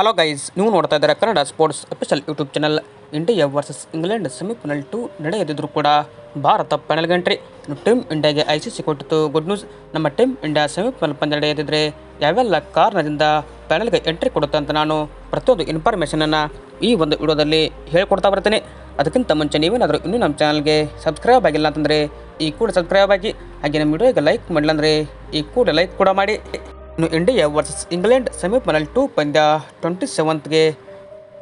Hello guys ನೀವು ನೋಡ್ತಾ ಇದ್ದಾರೆ Kannada sports official YouTube channel India versus England semifinal two ನಡೆಯದಿದ್ದರೂ ಕೂಡ ಭಾರತ ಫೈನಲ್ ಎಂಟ್ರಿ ಟೀಮ್ ಇಂಡಿಯಾಗೆ ಐ ಸಿ ಸಿ ಕೊಟ್ಟಿತ್ತು. ಗುಡ್ ನ್ಯೂಸ್ ನಮ್ಮ ಟೀಮ್ ಇಂಡಿಯಾ ಸೆಮಿಫೈನಲ್ ಪಂದ್ಯ ನಡೆಯದಿದ್ದರೆ ಯಾವೆಲ್ಲ ಕಾರಣದಿಂದ ಫೈನಲ್ಗೆ ಎಂಟ್ರಿ ಕೊಡುತ್ತೆ ಅಂತ ನಾನು ಪ್ರತಿಯೊಂದು ಇನ್ಫಾರ್ಮೇಷನನ್ನು ಈ ಒಂದು ವಿಡಿಯೋದಲ್ಲಿ ಹೇಳ್ಕೊಡ್ತಾ ಬರ್ತೀನಿ. ಅದಕ್ಕಿಂತ ಮುಂಚೆ ನೀವೇನಾದರೂ ಇನ್ನೂ ನಮ್ಮ ಚಾನಲ್ಗೆ ಸಬ್ಸ್ಕ್ರೈಬ್ ಆಗಿಲ್ಲ ಅಂತಂದರೆ ಈ ಕೂಡ ಸಬ್ಸ್ಕ್ರೈಬ್ ಆಗಿ, ಹಾಗೆ ನಮ್ಮ ವಿಡಿಯೋಗೆ ಲೈಕ್ ಮಾಡಿಲ್ಲ ಅಂದರೆ ಈ ಕೂಡ ಲೈಕ್ ಕೂಡ ಮಾಡಿ. ಇನ್ನು India versus England semifinal two ಪಂದ್ಯ ಟ್ವೆಂಟಿ ಸೆವೆಂತ್ಗೆ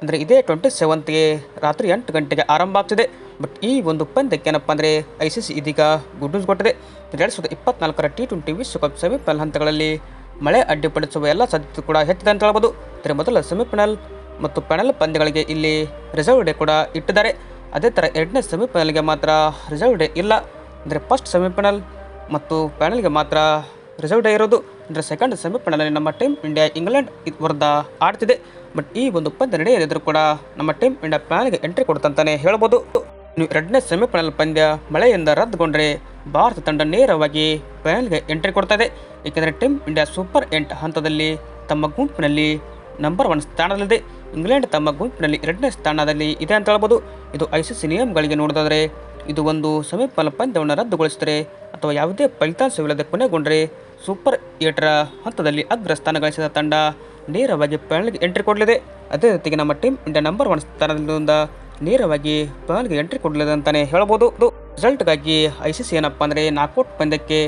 ಅಂದರೆ ಇದೇ ಟ್ವೆಂಟಿ ಸೆವೆಂತ್ಗೆ ರಾತ್ರಿ ಎಂಟು ಗಂಟೆಗೆ ಆರಂಭ ಆಗ್ತಿದೆ. ಬಟ್ ಈ ಒಂದು ಪಂದ್ಯಕ್ಕೆ ಏನಪ್ಪ ಅಂದರೆ ಐ ಸಿ ಸಿ ಇದೀಗ ಗುಡ್ ನ್ಯೂಸ್ ಕೊಟ್ಟಿದೆ. ಎರಡು ಸಾವಿರದ ಇಪ್ಪತ್ನಾಲ್ಕರ ಟಿ ಟ್ವೆಂಟಿ ವಿಶ್ವಕಪ್ ಸೆಮಿಫೈನಲ್ ಹಂತಗಳಲ್ಲಿ ಮಳೆ ಅಡ್ಡಿಪಡಿಸುವ ಎಲ್ಲ ಸಾಧ್ಯತೆ ಕೂಡ ಹೆಚ್ಚಿದೆ ಅಂತ ಹೇಳ್ಬೋದು. ಇದರ ಮೊದಲ ಸೆಮಿಫೈನಲ್ ಮತ್ತು ಫೈನಲ್ ಪಂದ್ಯಗಳಿಗೆ ಇಲ್ಲಿ ರಿಸರ್ವ್ ಡೇ ಕೂಡ ಇಟ್ಟಿದ್ದಾರೆ. ಅದೇ ಥರ ಎರಡನೇ ಸೆಮಿಫೈನಲ್ಗೆ ಮಾತ್ರ ರಿಸರ್ವ್ ಡೇ ಇಲ್ಲ. ಅಂದರೆ ಫಸ್ಟ್ ಸೆಮಿಫೈನಲ್ ಮತ್ತು ಪ್ಯಾನಲ್ಗೆ ಮಾತ್ರ ರಿಸರ್ವ್ ಡೇ ಇರೋದು ಸೆಕೆಂಡ್ ಸೆಮಿಫೈನಲ್ಲಿ ನಮ್ಮ ಟೀಮ್ ಇಂಡಿಯಾ ಇಂಗ್ಲೆಂಡ್ ವಿರುದ್ಧ ಆಡ್ತಿದೆ. ಬಟ್ ಈ ಒಂದು ಪಂದ್ಯ ನಡೆಯದಿದ್ದರೂ ಕೂಡ ನಮ್ಮ ಟೀಮ್ ಇಂಡಿಯಾ ಪ್ಯಾನಿಗೆ ಎಂಟ್ರಿ ಕೊಡುತ್ತಂತಾನೆ ಹೇಳ್ಬೋದು. ಇನ್ನು ಎರಡನೇ ಸೆಮಿಫೈನಲ್ ಪಂದ್ಯ ಮಳೆಯಿಂದ ರದ್ದುಗೊಂಡ್ರೆ ಭಾರತ ತಂಡ ನೇರವಾಗಿ ಫೈನಲ್ಗೆ ಎಂಟ್ರಿ ಕೊಡ್ತಾ ಇದೆ ಏಕೆಂದರೆ ಟೀಮ್ ಇಂಡಿಯಾ ಸೂಪರ್ ಎಂಟ್ ಹಂತದಲ್ಲಿ ತಮ್ಮ ಗುಂಪಿನಲ್ಲಿ ನಂಬರ್ ಒನ್ ಸ್ಥಾನದಲ್ಲಿದೆ. ಇಂಗ್ಲೆಂಡ್ ತಮ್ಮ ಗುಂಪಿನಲ್ಲಿ ಎರಡನೇ ಸ್ಥಾನದಲ್ಲಿ ಇದೆ ಅಂತ ಹೇಳ್ಬೋದು. ಇದು ಐ ಸಿ ಸಿ ನಿಯಮಗಳಿಗೆ ನೋಡೋದಾದರೆ ಇದು ಒಂದು ಸೆಮಿಫೈನಲ್ ಪಂದ್ಯವನ್ನು ರದ್ದುಗೊಳಿಸಿದರೆ ಅಥವಾ ಯಾವುದೇ ಫಲಿತಾಂಶವಿಲ್ಲದೆ ಕೊನೆಗೊಂಡರೆ ಸೂಪರ್ ಏಟರ ಹಂತದಲ್ಲಿ ಅಗ್ರ ಸ್ಥಾನ ಗಳಿಸಿದ ತಂಡ ನೇರವಾಗಿ ಪ್ಯಾನಲ್ಗೆ ಎಂಟ್ರಿ ಕೊಡಲಿದೆ. ಅದೇ ರೀತಿಗೆ ನಮ್ಮ ಟೀಮ್ ಇಂಡಿಯಾ ನಂಬರ್ ಒನ್ ಸ್ಥಾನದಿಂದ ನೇರವಾಗಿ ಪ್ಯಾನಲ್ಗೆ ಎಂಟ್ರಿ ಕೊಡಲಿದೆ ಅಂತಲೇ ಹೇಳ್ಬೋದು ರಿಸಲ್ಟ್ಗಾಗಿ ಐ ಸಿ ಸಿ ಏನಪ್ಪ ಅಂದರೆ ನಾಕೌಟ್ ಪಂದ್ಯಕ್ಕೆ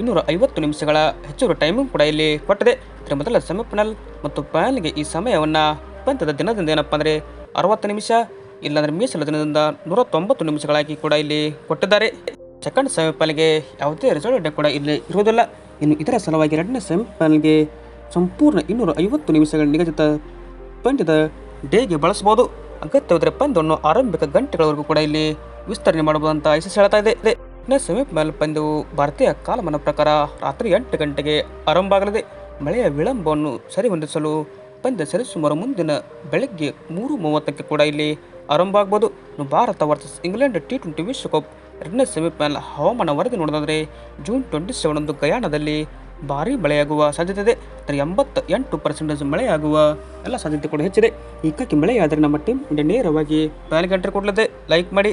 ಇನ್ನೂರ ಐವತ್ತು ನಿಮಿಷಗಳ ಹೆಚ್ಚುವರಿ ಟೈಮಿಂಗ್ ಕೂಡ ಇಲ್ಲಿ ಕೊಟ್ಟಿದೆ. ಇದರ ಮೊದಲ ಸೆಮಿಫೈನಲ್ ಮತ್ತು ಪ್ಯಾನಲ್ಗೆ ಈ ಸಮಯವನ್ನು ಪಂದ್ಯದ ದಿನದಿಂದ ಏನಪ್ಪ ಅಂದರೆ ಅರವತ್ತು ನಿಮಿಷ, ಇಲ್ಲಾಂದರೆ ಮೀಸಲು ದಿನದಿಂದ ನೂರ ತೊಂಬತ್ತು ನಿಮಿಷಗಳಾಗಿ ಕೂಡ ಇಲ್ಲಿ ಕೊಟ್ಟಿದ್ದಾರೆ. ಸೆಕೆಂಡ್ ಸೆಮಿಫೈನಲ್ಗೆ ಯಾವುದೇ ರಿಸಲ್ಟ್ ಕೂಡ ಇಲ್ಲಿ ಇರುವುದಿಲ್ಲ. ಇನ್ನು ಇದರ ಸಲುವಾಗಿ ಎರಡನೇ ಸೆಮಿಫೈನಲ್ಗೆ ಸಂಪೂರ್ಣ ಇನ್ನೂರ ಐವತ್ತು ನಿಮಿಷಗಳ ನಿಗದಿತ ಪಂದ್ಯದ ಡೇಗೆ ಬಳಸಬಹುದು. ಅಗತ್ಯವಾದರೆ ಪಂದ್ಯವನ್ನು ಆರಂಭಿಕ ಗಂಟೆಗಳವರೆಗೂ ಕೂಡ ಇಲ್ಲಿ ವಿಸ್ತರಣೆ ಮಾಡಬಹುದು ಅಂತ ಐ ಸಿ ಸಿ ಹೇಳ್ತಾ ಇದೆ. ಇನ್ನು ಸೆಮಿಫೈನಲ್ ಪಂದ್ಯವು ಭಾರತೀಯ ಕಾಲಮಾನ ಪ್ರಕಾರ ರಾತ್ರಿ ಎಂಟು ಗಂಟೆಗೆ ಆರಂಭ ಆಗಲಿದೆ. ಮಳೆಯ ವಿಳಂಬವನ್ನು ಸರಿಹೊಂದಿಸಲು ಪಂದ್ಯ ಸರಿಸುಮಾರು ಮುಂದಿನ ಬೆಳಗ್ಗೆ ಮೂರು ಮೂವತ್ತಕ್ಕೆ ಕೂಡ ಇಲ್ಲಿ ಆರಂಭ ಆಗ್ಬೋದು Bharat versus England T twenty ವಿಶ್ವಕಪ್ ಎರಡನೇ ಸೆಮಿಫೈನಲ್ ಹವಾಮಾನ ವರದಿ ನೋಡೋದಾದರೆ ಜೂನ್ ಟ್ವೆಂಟಿ ಸೆವೆನ್ ಒಂದು ಗಯಾನದಲ್ಲಿ ಭಾರೀ ಮಳೆಯಾಗುವ ಸಾಧ್ಯತೆ ಇದೆ. ಅಂದರೆ ಎಂಬತ್ತ ಎಂಟು ಪರ್ಸೆಂಟೇಜ್ ಮಳೆಯಾಗುವ ಎಲ್ಲ ಸಾಧ್ಯತೆ ಕೂಡ ಹೆಚ್ಚಿದೆ. ಹೀಗಾಗಿ ಮಳೆಯಾದರೆ ನಮ್ಮ ಟೀಮ್ ನೇರವಾಗಿ ಪ್ಯಾನ್ ಎಂಟ್ರಿ ಕೊಡಲಿದೆ ಲೈಕ್ ಮಾಡಿ.